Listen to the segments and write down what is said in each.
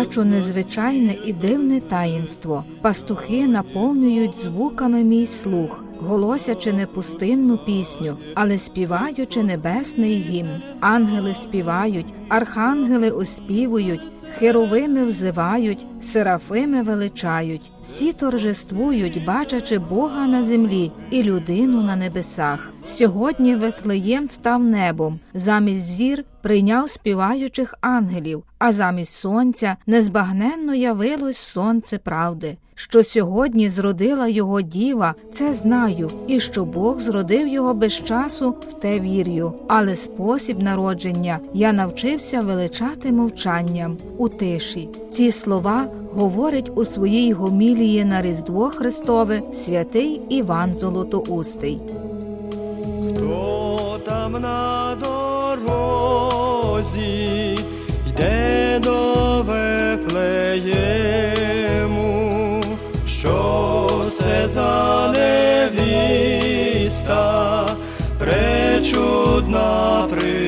бачу незвичайне і дивне таїнство. Пастухи наповнюють звуками мій слух, голосячи не пустинну пісню, але співаючи небесний гімн. Ангели співають, архангели оспівують. Херовими взивають, серафими величають, всі торжествують, бачачи Бога на землі і людину на небесах. Сьогодні Вифлеєм став небом, замість зір прийняв співаючих ангелів, а замість сонця незбагненно явилось сонце правди. Що сьогодні зродила його діва, це знаю, і що Бог зродив його без часу, в те вірю. Але спосіб народження я навчився величати мовчанням у тиші. Ці слова говорить у своїй гомілії на Різдво Христове святий Іван Золотоустий. Хто там на дорозі йде до Вифлеєму, що це за невіста, пречудна при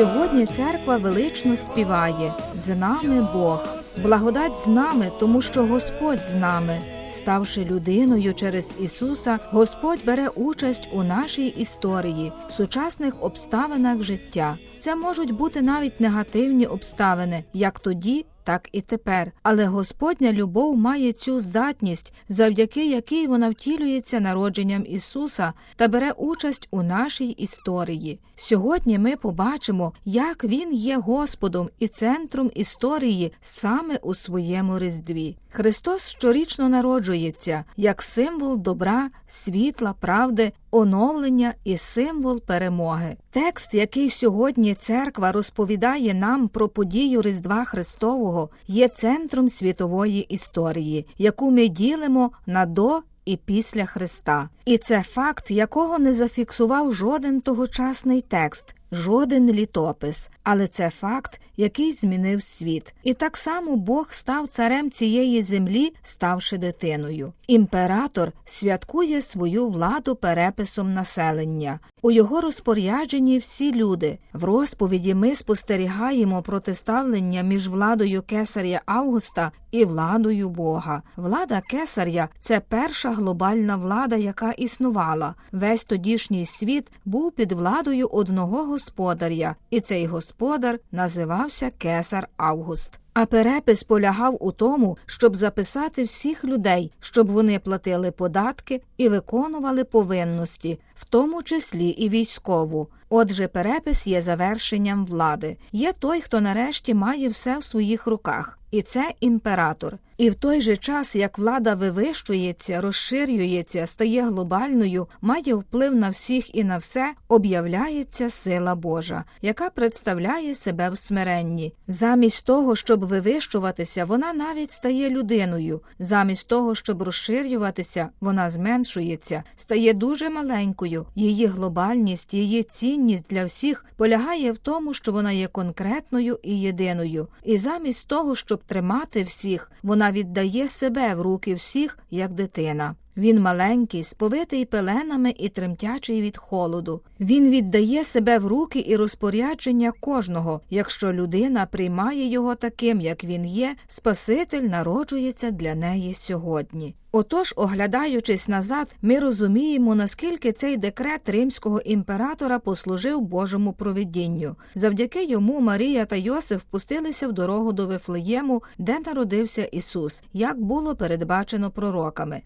Сьогодні церква велично співає з нами Бог. Благодать з нами, тому що Господь з нами. Ставши людиною через Ісуса, Господь бере участь у нашій історії, в сучасних обставинах життя. Це можуть бути навіть негативні обставини, як тоді, так і тепер. Але Господня любов має цю здатність, завдяки якій вона втілюється народженням Ісуса та бере участь у нашій історії. Сьогодні ми побачимо, як Він є Господом і центром історії саме у своєму Різдві. Христос щорічно народжується як символ добра, світла, правди, оновлення і символ перемоги. Текст, який сьогодні церква розповідає нам про подію Різдва Христового, є центром світової історії, яку ми ділимо на до і після Христа. І це факт, якого не зафіксував жоден тогочасний текст. Жоден літопис, але це факт, який змінив світ. І так само Бог став царем цієї землі, ставши дитиною. Імператор святкує свою владу переписом населення. У його розпорядженні всі люди. В розповіді ми спостерігаємо протиставлення між владою кесаря Августа і владою Бога. Влада кесаря це перша глобальна влада, яка існувала. Весь тодішній світ був під владою одного господаря, і цей господар називався Кесар Август. А перепис полягав у тому, щоб записати всіх людей, щоб вони платили податки і виконували повинності, в тому числі і військову. Отже, перепис є завершенням влади. Є той, хто нарешті має все в своїх руках, і це імператор. І в той же час, як влада вивищується, розширюється, стає глобальною, має вплив на всіх і на все, об'являється сила Божа, яка представляє себе в смиренні. Замість того, щоб вивищуватися, вона навіть стає людиною. Замість того, щоб розширюватися, вона зменшується, стає дуже маленькою. Її глобальність, її цінність для всіх полягає в тому, що вона є конкретною і єдиною. І замість того, щоб тримати всіх, вона віддає себе в руки всіх, як дитина. Він маленький, сповитий пеленами і тремтячий від холоду. Він віддає себе в руки і розпорядження кожного. Якщо людина приймає його таким, як він є, Спаситель народжується для неї сьогодні. Отож, оглядаючись назад, ми розуміємо, наскільки цей декрет римського імператора послужив Божому провидінню. Завдяки йому Марія та Йосиф пустилися в дорогу до Вифлеєму, де народився Ісус, як було передбачено пророками.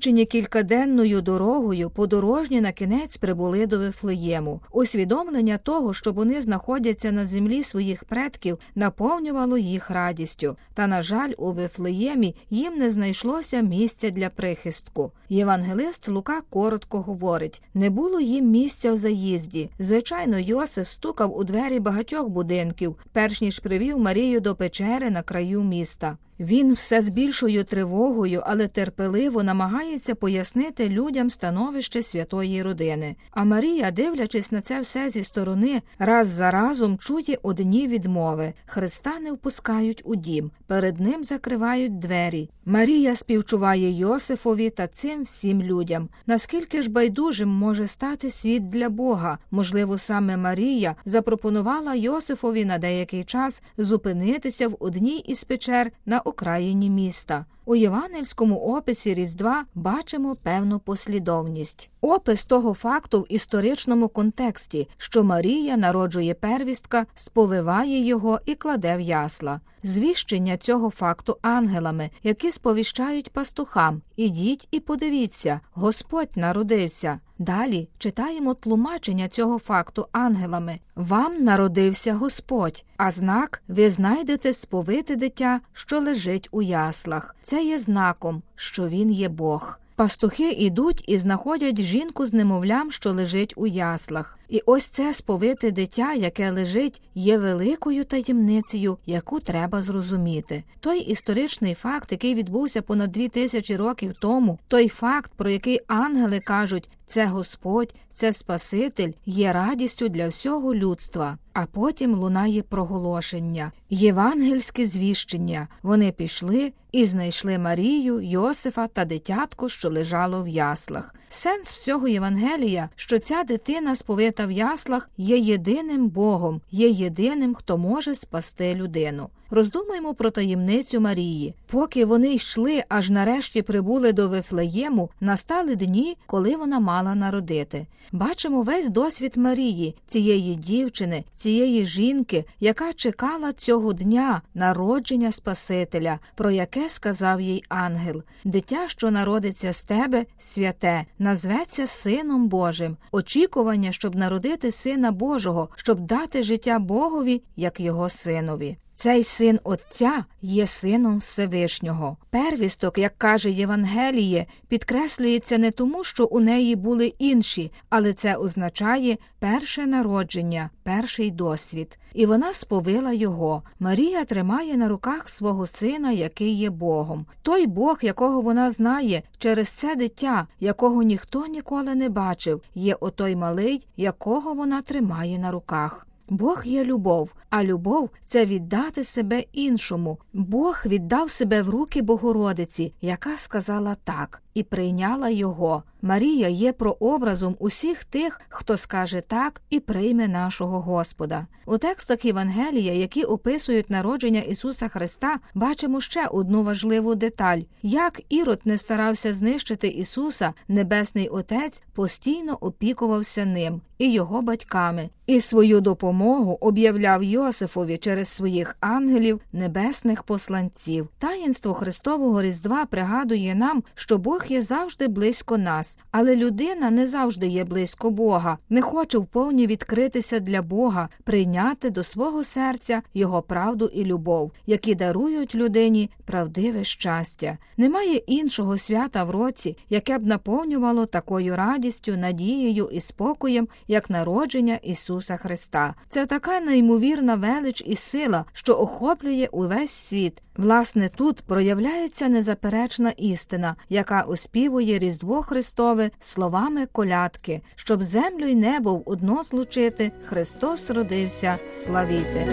Змучені кількаденною дорогою, подорожні на кінець прибули до Вифлеєму. Усвідомлення того, що вони знаходяться на землі своїх предків, наповнювало їх радістю. Та, на жаль, у Вифлеємі їм не знайшлося місця для прихистку. Євангелист Лука коротко говорить: не було їм місця в заїзді. Звичайно, Йосиф стукав у двері багатьох будинків, перш ніж привів Марію до печери на краю міста. Він все з більшою тривогою, але терпеливо намагається пояснити людям становище святої родини. А Марія, дивлячись на це все зі сторони, раз за разом чує одні відмови. Христа не впускають у дім, перед ним закривають двері. Марія співчуває Йосифові та цим всім людям. Наскільки ж байдужим може стати світ для Бога? Можливо, саме Марія запропонувала Йосифові на деякий час зупинитися в одній із печер на окраїні міста. У євангельському описі Різдва бачимо певну послідовність. Опис того факту в історичному контексті, що Марія народжує первістка, сповиває його і кладе в ясла. Звіщення цього факту ангелами, які сповіщають пастухам Ідіть і подивіться, Господь народився. Далі читаємо тлумачення цього факту ангелами. Вам народився Господь, а знак ви знайдете сповите дитя, що лежить у яслах. Це є знаком, що він є Бог. Пастухи ідуть і знаходять жінку з немовлям, що лежить у яслах. І ось це сповите дитя, яке лежить, є великою таємницею, яку треба зрозуміти. Той історичний факт, який відбувся понад дві тисячі років тому, той факт, про який ангели кажуть, це Господь, це Спаситель, є радістю для всього людства. А потім лунає проголошення, євангельське звіщення. Вони пішли і знайшли Марію, Йосифа та дитятко, що лежало в яслах. Сенс всього Євангелія, що ця дитина, сповита в яслах, є єдиним Богом, є єдиним, хто може спасти людину. Роздумаймо про таємницю Марії. Поки вони йшли, аж нарешті прибули до Вифлеєму, настали дні, коли вона мала народити. Бачимо весь досвід Марії, цієї дівчини, цієї жінки, яка чекала цього дня народження Спасителя, про яке сказав їй ангел. Дитя, що народиться з тебе, святе, назветься Сином Божим. Очікування, щоб народити Сина Божого, щоб дати життя Богові, як його синові. Цей син Отця є сином Всевишнього. Первісток, як каже Євангеліє, підкреслюється не тому, що у неї були інші, але це означає перше народження, перший досвід. І вона сповила його. Марія тримає на руках свого сина, який є Богом. Той Бог, якого вона знає, через це дитя, якого ніхто ніколи не бачив, є отой малий, якого вона тримає на руках. Бог є любов, а любов це віддати себе іншому. Бог віддав себе в руки Богородиці, яка сказала так, і прийняла його. Марія є прообразом усіх тих, хто скаже так і прийме нашого Господа. У текстах Євангелія, які описують народження Ісуса Христа, бачимо ще одну важливу деталь: як Ірод не старався знищити Ісуса, Небесний Отець постійно опікувався ним і його батьками, і свою допомогу об'являв Йосифові через своїх ангелів, небесних посланців. Таїнство Христового Різдва пригадує нам, що Бог є завжди близько нас, але людина не завжди є близько Бога, не хоче вповні відкритися для Бога, прийняти до свого серця його правду і любов, які дарують людині правдиве щастя. Немає іншого свята в році, яке б наповнювало такою радістю, надією і спокоєм, як народження Ісуса Христа. Це така неймовірна велич і сила, що охоплює увесь світ. Власне, тут проявляється незаперечна істина, яка оспівує Різдво Христове словами колядки, щоб землю й небо в одно злучити, Христос родився славіти.